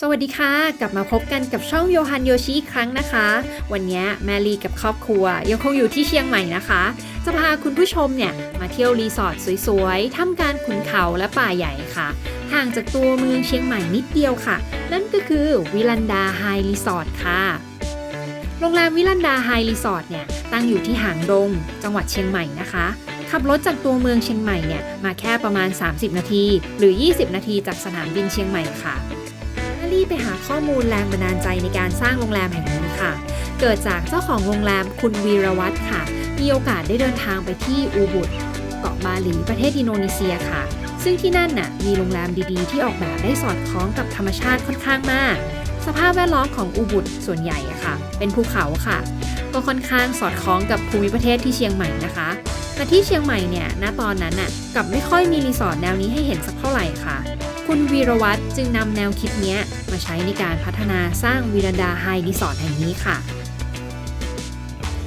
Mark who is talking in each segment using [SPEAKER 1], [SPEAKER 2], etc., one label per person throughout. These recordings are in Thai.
[SPEAKER 1] สวัสดีค่ะ กลับมาพบกันกับช่องโยฮันโยชิอีกครั้งนะคะ วันนี้แมรี่กับครอบครัว ยังคงอยู่ที่เชียงใหม่นะคะ จะพาคุณผู้ชมเนี่ย มาเที่ยวรีสอร์ทสวยๆท่ามกลางขุนเขาและป่าใหญ่ค่ะ ห่างจากตัวเมืองเชียงใหม่นิดเดียวค่ะ นั่นก็คือวิลันดาไฮรีสอร์ทค่ะ โรงแรมวิลันดาไฮรีสอร์ทเนี่ยตั้งอยู่ที่หางดง จังหวัดเชียงใหม่นะคะขับรถจากตัวเมืองเชียงใหม่เนี่ยมาแค่ประมาณ 30 นาที หรือ 20 นาทีจากสนามบินเชียงใหม่ค่ะ รีบไปหาข้อมูลแรงบันดาลใจในการสร้างโรงแรมแห่งนี้ค่ะ เกิดจากเจ้าของโรงแรมคุณวีรวัตรค่ะ มีโอกาสได้เดินทางไปที่อูบุดเกาะบาหลีประเทศอินโดนีเซียค่ะ ซึ่งที่นั่นน่ะมีโรงแรมดีๆ ที่ออกแบบได้สอดคล้องกับธรรมชาติค่อนข้างมาก สภาพแวดล้อมของอูบุดส่วนใหญ่อะค่ะ เป็นภูเขาค่ะ ก็ค่อนข้างสอดคล้องกับภูมิประเทศที่เชียงใหม่นะคะแต่ที่เชียงใหม่เนี่ย ณ ตอนนั้นน่ะ กับไม่ค่อยมีรีสอร์ทแนวนี้ให้เห็นสักเท่าไหร่ค่ะ คุณวีรวัตรจึงนำแนวคิดนี้มาใช้ในการพัฒนาสร้างวีรันดาไฮรีสอร์ทแห่งนี้ค่ะ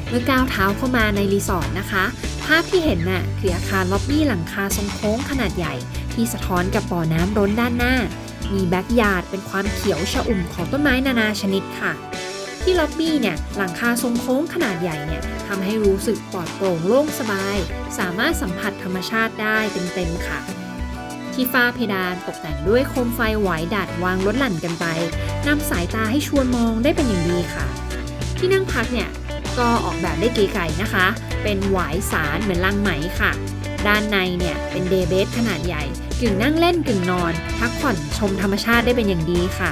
[SPEAKER 1] เมื่อก้าวเท้าเข้ามาในรีสอร์ทนะคะ ภาพที่เห็นน่ะคืออาคารล็อบบี้หลังคาทรงโค้งขนาดใหญ่ ที่สะท้อนกับบ่อน้ำร้นด้านหน้า มีแบ็กยาร์ดเป็นความเขียวชอุ่มของต้นไม้นานาชนิดค่ะ ที่ล็อบบี้เนี่ยหลังคาทรงโค้งขนาดใหญ่เนี่ยทำให้รู้สึกปลอดโปร่งโล่งสบาย สามารถสัมผัสธรรมชาติได้เต็มๆค่ะ ที่ฝ้าเพดานตกแต่งด้วยโคมไฟไหวดัดวางลดหลั่นกันไปนำสายตาให้ชวนมองได้เป็นอย่างดีค่ะ ที่นั่งพักเนี่ยก็ออกแบบได้เก๋ไก่นะคะ เป็นหวายสารเหมือนลังไหมค่ะ ด้านในเนี่ยเป็นเดย์เบสขนาดใหญ่ กึ่งนั่งเล่นกึ่งนอน พักผ่อนชมธรรมชาติได้เป็นอย่างดีค่ะ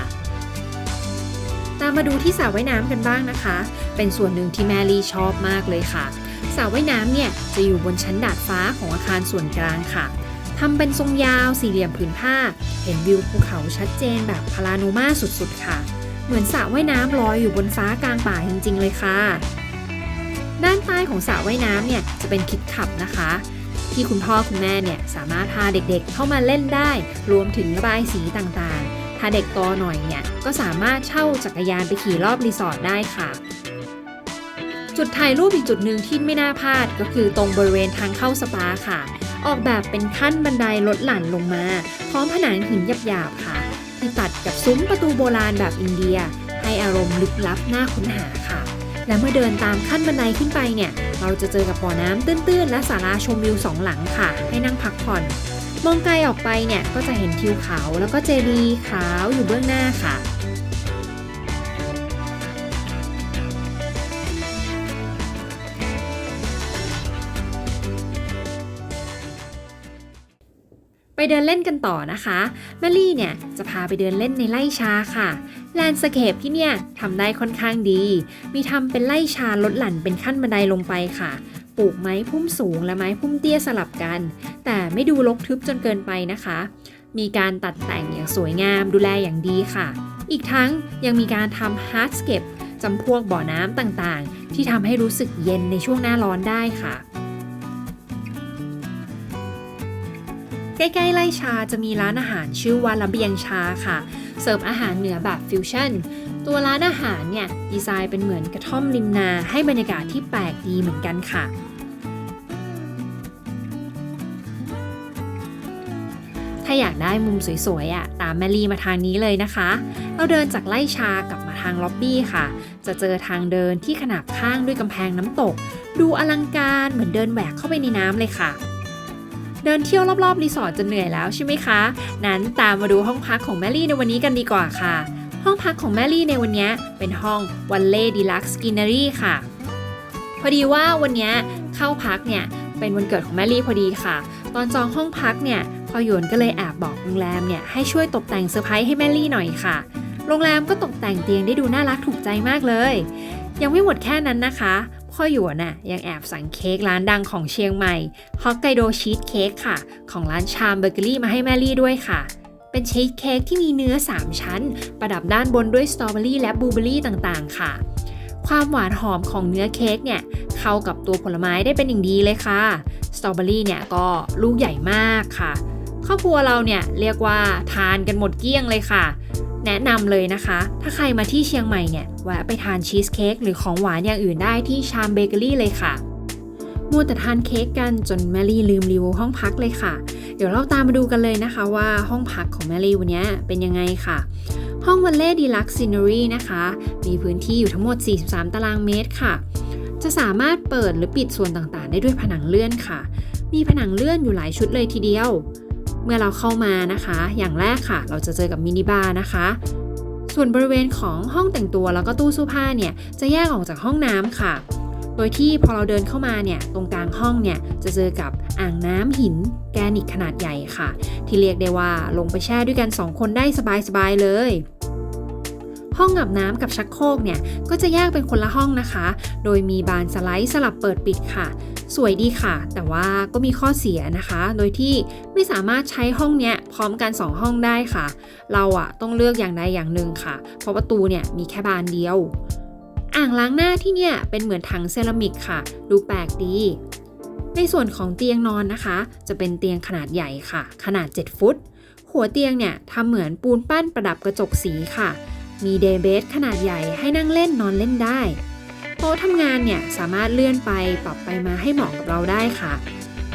[SPEAKER 1] ตามมาดูที่สระว่ายน้ำกันบ้างนะคะ เป็นส่วนหนึ่งที่แมรี่ชอบมากเลยค่ะสระว่ายน้ำเนี่ยจะอยู่บนชั้นดาดฟ้าของอาคารส่วนกลางค่ะ ทำเป็นทรงยาวสี่เหลี่ยมผืนผ้า เห็นวิวภูเขาชัดเจนแบบพาราโนมาสุดๆค่ะ เหมือนสระว่ายน้ำลอยอยู่บนฟ้ากลางป่าจริงๆเลยค่ะ ด้านใต้ของสระว่ายน้ำเนี่ยจะเป็นคิดขับนะคะ ที่คุณพ่อคุณแม่เนี่ยสามารถพาเด็กๆเข้ามาเล่นได้ รวมถึงระบายสีต่างๆ ถ้าเด็กโตหน่อยเนี่ยก็สามารถเช่าจักรยานไปขี่รอบรีสอร์ทได้ค่ะจุดถ่ายรูปอีกจุดหนึ่งที่ไม่น่าพลาดก็คือตรงบริเวณทางเข้าสปาค่ะ ออกแบบเป็นขั้นบันไดลดหลั่นลงมา พร้อมผนังหินหยาบๆค่ะ ที่ตัดกับซุ้มประตูโบราณแบบอินเดีย ให้อารมณ์ลึกลับน่าค้นหาค่ะ และเมื่อเดินตามขั้นบันไดขึ้นไปเนี่ย เราจะเจอกับบ่อน้ำตื้นๆ และศาลาชมวิวสองหลังค่ะ ให้นั่งพักผ่อน มองไกลออกไปเนี่ยก็จะเห็นทิวเขาแล้วก็เจดีย์ขาวอยู่เบื้องหน้าค่ะ ไปเดินเล่นกันต่อนะคะแมลี่เนี่ยจะพาไปเดินเล่นในไร่ชาค่ะ แลนด์สเคปที่เนี่ยทำได้ค่อนข้างดี มีทำเป็นไร่ชาลดหลั่นเป็นขั้นบันไดลงไปค่ะ ปลูกไม้พุ่มสูงและไม้พุ่มเตี้ยสลับกัน แต่ไม่ดูรกทึบจนเกินไปนะคะ มีการตัดแต่งอย่างสวยงามดูแลอย่างดีค่ะ อีกทั้งยังมีการทำฮาร์ดสเคปจำพวกบ่อน้ำต่างๆ ที่ทำให้รู้สึกเย็นในช่วงหน้าร้อนได้ค่ะ ใกล้ๆไร่ชาจะมีร้านอาหารชื่อว่าระเบียงชาค่ะ เสิร์ฟอาหารเหนือแบบฟิวชั่น ตัวร้านอาหารเนี่ยดีไซน์เป็นเหมือนกระท่อมริมนาให้บรรยากาศที่แปลกดีเหมือนกันค่ะ ถ้าอยากได้มุมสวยๆอะตามแมรี่มาทางนี้เลยนะคะ เราเดินจากไร่ชากลับมาทางล็อบบี้ค่ะ จะเจอทางเดินที่ขนาบข้างด้วยกำแพงน้ำตก ดูอลังการเหมือนเดินแหวกเข้าไปในน้ำเลยค่ะ เดินเที่ยวรอบๆรีสอร์ทจนเหนื่อยแล้วใช่ไหมคะ นั้นตามมาดูห้องพักของแมรี่ในวันนี้กันดีกว่าค่ะ ห้องพักของแมรี่ในวันนี้เป็นห้องวันเล่ดีลักซ์กินนารีค่ะ พอดีว่าวันนี้เข้าพักเนี่ยเป็นวันเกิดของแมรี่พอดีค่ะ ตอนจองห้องพักเนี่ยพอหยวนก็เลยแอบบอกโรงแรมเนี่ยให้ช่วยตกแต่งเซอร์ไพรส์ให้แมรี่หน่อยค่ะโรงแรมก็ตกแต่งเตียงได้ดูน่ารักถูกใจมากเลย ยังไม่หมดแค่นั้นนะคะ พ่อหยวนน่ะยังแอบสั่งเค้กร้านดังของเชียงใหม่ฮอกไกโดชีสเค้กค่ะ ของร้านชามเบเกอรี่มาให้แมรี่ด้วยค่ะ เป็นชีสเค้กที่มีเนื้อ 3 ชั้น ประดับด้านบนด้วยสตรอเบอรี่และบลูเบอรี่ต่างๆ ค่ะ ความหวานหอมของเนื้อเค้กเนี่ยเข้ากับตัวผลไม้ได้เป็นอย่างดีเลยค่ะสตรอเบอรี่เนี่ยก็ลูกใหญ่มากค่ะครอบครัวเราเนี่ยเรียกว่าทานกันหมดเกลี้ยงเลยค่ะ แนะนำเลยนะคะ ถ้าใครมาที่เชียงใหม่เนี่ยแวะไปทานชีสเค้กหรือของหวานอย่างอื่นได้ที่ชามเบเกอรี่เลยค่ะมัวแต่ทานเค้กกันจนแมรี่ลืมรีวิวห้องพักเลยค่ะ เดี๋ยวเราตามมาดูกันเลยนะคะว่าห้องพักของแมรี่วันนี้เป็นยังไงค่ะ ห้องวันเล่ดีลักซ์ซิน r รีนะคะ มีพื้นที่อยู่ทั้งหมด 43 ตารางเมตรค่ะ จะสามารถเปิดหรือปิดส่วนต่างๆ ได้ด้วยผนังเลื่อนค่ะ มีผนังเลื่อนอยู่หลายชุดเลยทีเดียว เมื่อเราเข้ามานะคะ อย่างแรกค่ะ เราจะเจอกับมินิบาร์นะคะ ส่วนบริเวณของห้องแต่งตัวแล้วก็ตู้เสื้อผ้าเนี่ยจะแยกออกจากห้องน้ำค่ะ โดยที่พอเราเดินเข้ามาเนี่ยตรงกลางห้องเนี่ยจะเจอกับอ่างน้ำหินแกนิตขนาดใหญ่ค่ะ ที่เรียกได้ว่าลงไปแช่ด้วยกัน 2 คนได้สบายๆเลยห้องอาบน้ำกับชักโครกเนี่ยก็จะแยกเป็นคนละห้องนะคะ โดยมีบานสไลด์สลับเปิดปิดค่ะ สวยดีค่ะ แต่ว่าก็มีข้อเสียนะคะ โดยที่ไม่สามารถใช้ห้องเนี้ยพร้อมกัน 2 ห้องได้ค่ะ เราอะต้องเลือกอย่างใดอย่างหนึ่งค่ะ เพราะประตูเนี่ยมีแค่บานเดียว อ่างล้างหน้าที่เนี่ยเป็นเหมือนถังเซรามิกค่ะ ดูแปลกดี ในส่วนของเตียงนอนนะคะ จะเป็นเตียงขนาดใหญ่ค่ะ ขนาด 7 ฟุต หัวเตียงเนี่ยทำเหมือนปูนปั้นประดับกระจกสีค่ะ มีเดย์เบสขนาดใหญ่ให้นั่งเล่นนอนเล่นได้ ต๊ะทำงานเนี่ยสามารถเลื่อนไปปรับไปมาให้เหมาะกับเราได้ค่ะ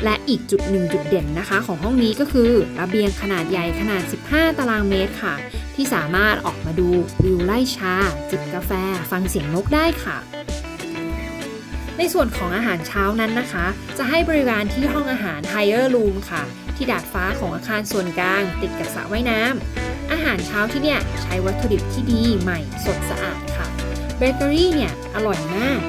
[SPEAKER 1] และอีกจุดหนึ่งจุดเด่นนะคะ ของห้องนี้ก็คือระเบียงขนาดใหญ่ขนาด 15 ตารางเมตรค่ะ ที่สามารถออกมาดูวิวไล่ชา จิบกาแฟ ฟังเสียงนกได้ค่ะในส่วนของอาหารเช้านั้นนะคะ จะให้บริการที่ห้องอาหาร Higher Room ค่ะ ที่ดาดฟ้าของอาคารส่วนกลาง ติดกับสระว่ายน้ำอาหารเช้าที่เนี่ยใช้วัตถุดิบที่ดีใหม่สดสะอาด เบเกอรี่เนี่ยอร่อยมาก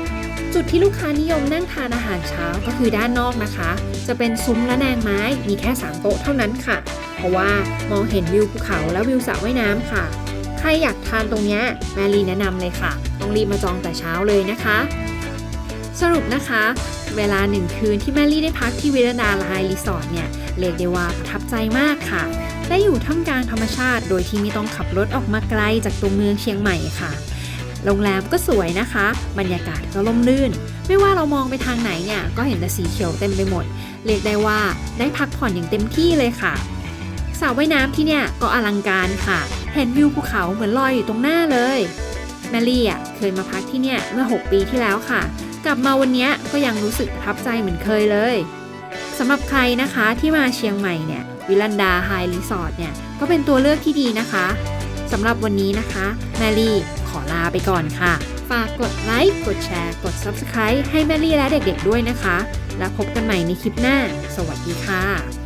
[SPEAKER 1] จุดที่ลูกค้านิยมนั่งทานอาหารเช้าก็คือด้านนอกนะคะ จะเป็นซุ้มและแนงไม้มีแค่ 3 โต๊ะเท่านั้นค่ะ เพราะว่ามองเห็นวิวภูเขาและวิวสระว่ายน้ำค่ะ ใครอยากทานตรงนี้แมรีแนะนำเลยค่ะ ต้องรีบมาจองแต่เช้าเลยนะคะ สรุปนะคะ เวลาหนึ่งคืนที่แมรี่ได้พักที่วิรดาไลน์รีสอร์ทเนี่ยเรียกได้ว่าประทับใจมากค่ะได้อยู่ท่ามกลางธรรมชาติ โดยที่ไม่ต้องขับรถออกมาไกลจากตัวเมืองเชียงใหม่ค่ะ โรงแรมก็สวยนะคะ บรรยากาศก็ล่มลื่น ไม่ว่าเรามองไปทางไหนเนี่ยก็เห็นแต่สีเขียวเต็มไปหมด เรียกได้ว่าได้พักผ่อนอย่างเต็มที่เลยค่ะสระว่ายน้ำที่เนี่ยก็อลังการค่ะ เห็นวิวภูเขาเหมือนลอยอยู่ตรงหน้าเลยแมรี่อะเคยมาพักที่เนี่ยเมื่อ 6 ปีที่แล้วค่ะ กลับมาวันนี้ก็ยังรู้สึกประทับใจเหมือนเคยเลยสำหรับใครนะคะที่มาเชียงใหม่เนี่ยวิลันดาไฮรีสอร์ทเนี่ยก็เป็นตัวเลือกที่ดีนะคะสำหรับวันนี้นะคะแมรี่ ขอลาไปก่อนค่ะ ฝากกดไลค์ กดแชร์ กด Subscribe ให้แมรี่และเด็กๆด้วยนะคะ แล้วพบกันใหม่ในคลิปหน้า สวัสดีค่ะ